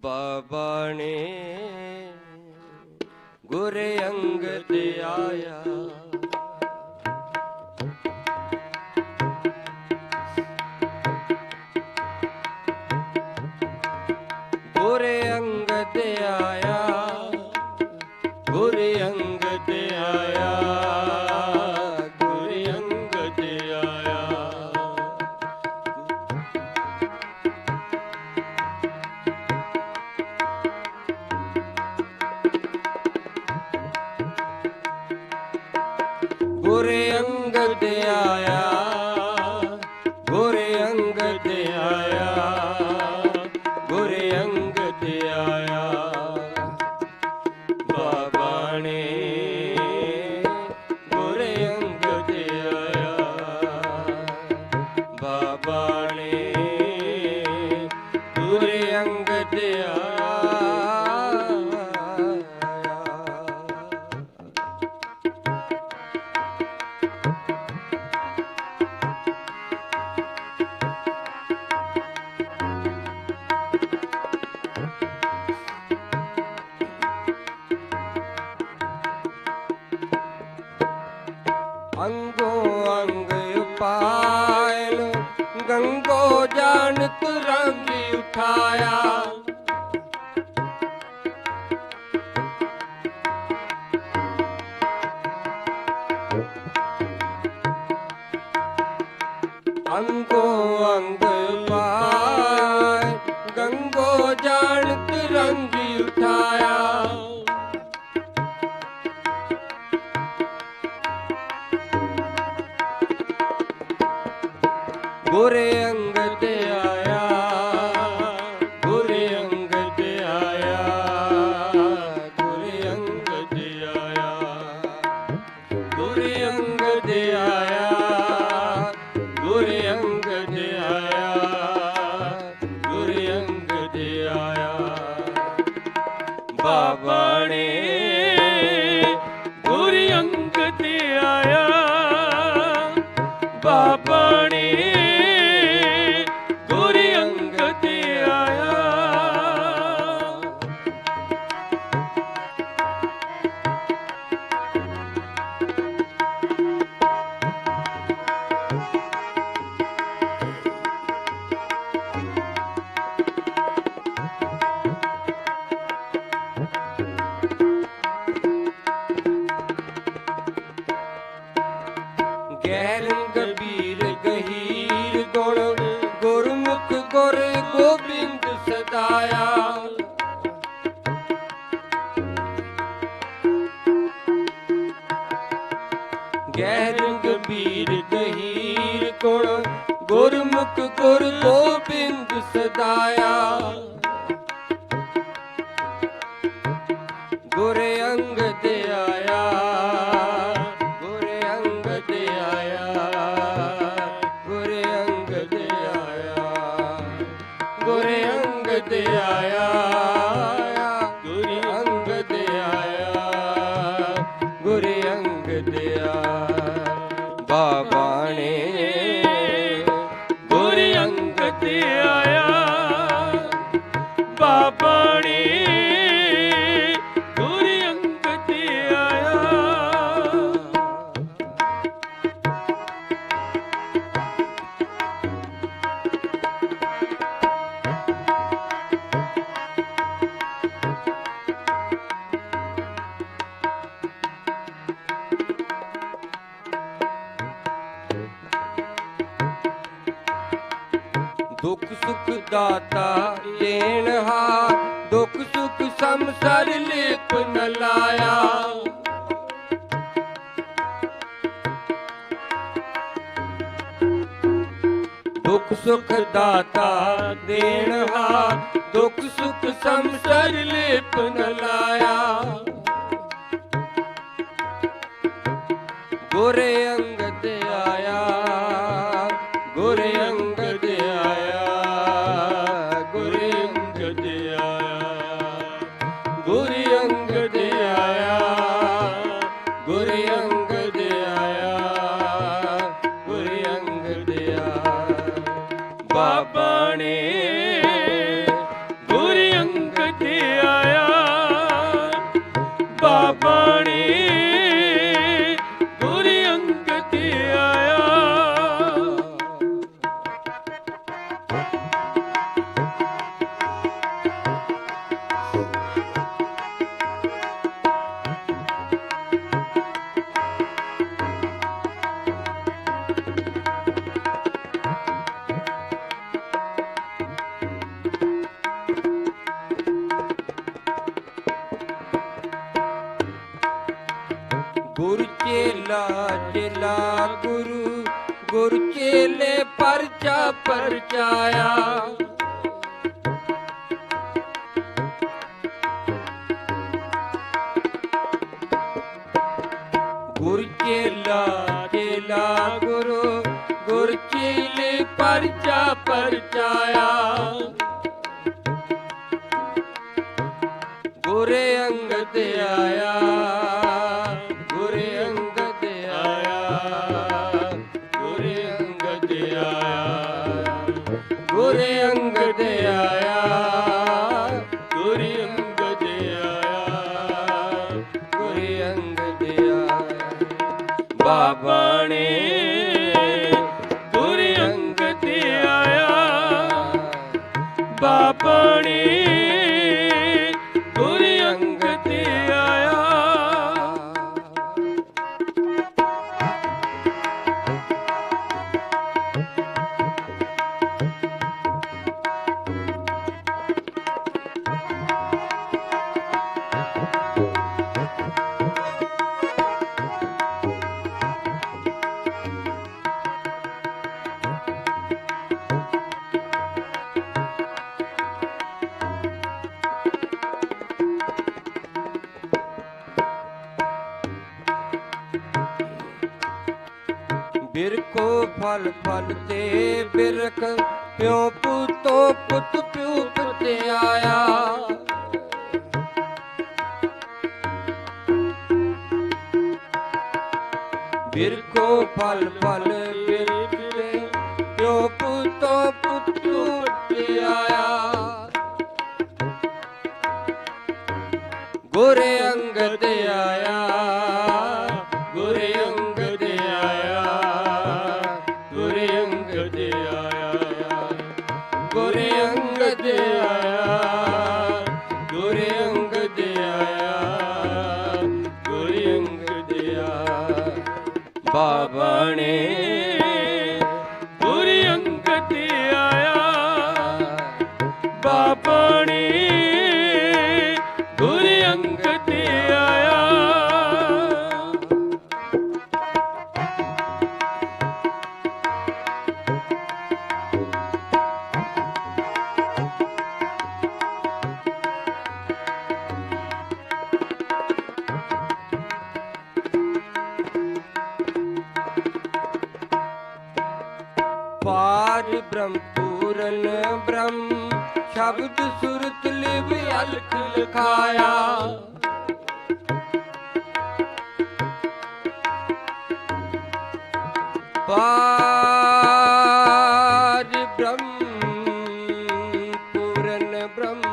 ਬਾਬਾ ਨੇ ਗੁਰ ਅੰਗਦ ਆਇਆ। ਗੁਰ ਅੰਗਦ ਆਇਆ। ਗੁਰ ਅੰਗ ਅੰਗਦ ਆਇਆ ਅੰਗੋ ਅੰਗ ਰੰਗ ਅੰਗੋ ਅੰਗ ਪਾਇ ਗੰਗੋ ਜਾਣਤ ਤਿਰੰਗੀ ਉਠਾਇਆ ਗੁਰ ਬਾਬਾ ਗੈਰ ਗੰਭੀਰ ਗਹੀਰ ਕੋਣ, ਗੁਰਮੁਖ ਗੁਰ ਗੋਬਿੰਦ ਸਦਾਇਆ। ਗੁਰ ਅੰਗਦ ਆਇਆ, ਗੁਰ ਅੰਗਦ ਆਇਆ, ਗੁਰ ਅੰਗਦ ਆਇਆ, ਗੁਰ ਅੰਗਦ ਆਇਆ। ਦੁੱਖ ਸੁਖ ਦਾਤਾ ਦੇਣ ਦੁੱਖ ਸੁਖ ਸੰਸਰ ਲੇਪ ਨ ਲਾਇਆ। ਦੁੱਖ ਸੁਖ ਦਾਤਾ ਦੇਣ ਹਾ ਦੁੱਖ ਸੁਖ ਸੰਸਰ ਲੇਪ ਨ ਗੁਰ ਚੇਲਾ ਚੇਲਾ ਗੁਰੂ, ਗੁਰ ਚੇਲੇ ਪਰਚਾ ਪਰਚਾਇਆ। ਗੁਰ ਚੇਲਾ ਚੇਲਾ ਗੁਰੂ, ਗੁਰ ਚੇਲੇ ਪਰਚਾ ਬਾਬਾ ਨੇ ਗੁਰੇ ਅੰਗਦ ਆਇਆ। ਬਾਬਾ ਪਲ ਪਲ ਤੇ ਬਿਰਖ, ਪਿਓ ਪੁੱਤੋ ਪੁੱਤ ਪਿਉ ਪੁੱਤ ਆਇਆ। ਬਿਰਕੋ ਪਲ ਪਲ ਬਿਰਖ ਪਿਓ ਪਿਉ ਪੁੱਤੋ ਪੁੱਤ ਪੁੱਤ ਆਇਆ। ਗੁਰੇ ਅੰਗ ਅੰਗਦ ਆਇਆ। ਗੁਰੇ ਅੰਗਦ ਪਾਰ ਬ੍ਰਹਮ ਪੂਰਨ ਬ੍ਰਹਮ ਸ਼ਬਦ ਸੁਰਤ ਲਿਵ ਅਲਖ ਲਖਾਇਆ। ਪਾਰ ਬ੍ਰਹਮ ਪੂਰਨ ਬ੍ਰਹਮ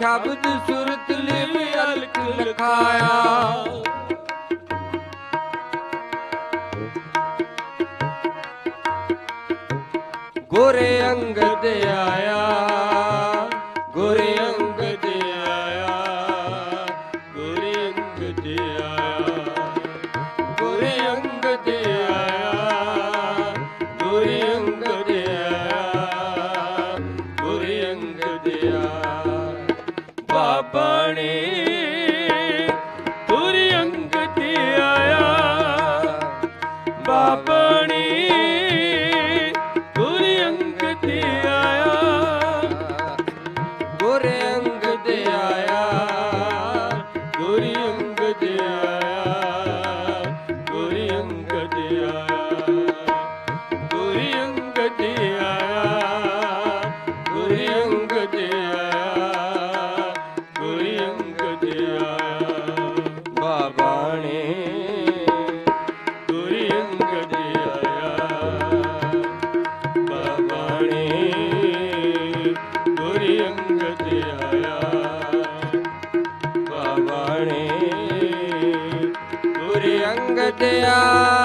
ਸ਼ਬਦ ਸੁਰਤ ਲਿਵ ਅਲਖ ਲਖਾਇਆ। ਗੋਰੇ ਅੰਗਦ ਆਇਆ। ਅੰਗਦ ਆ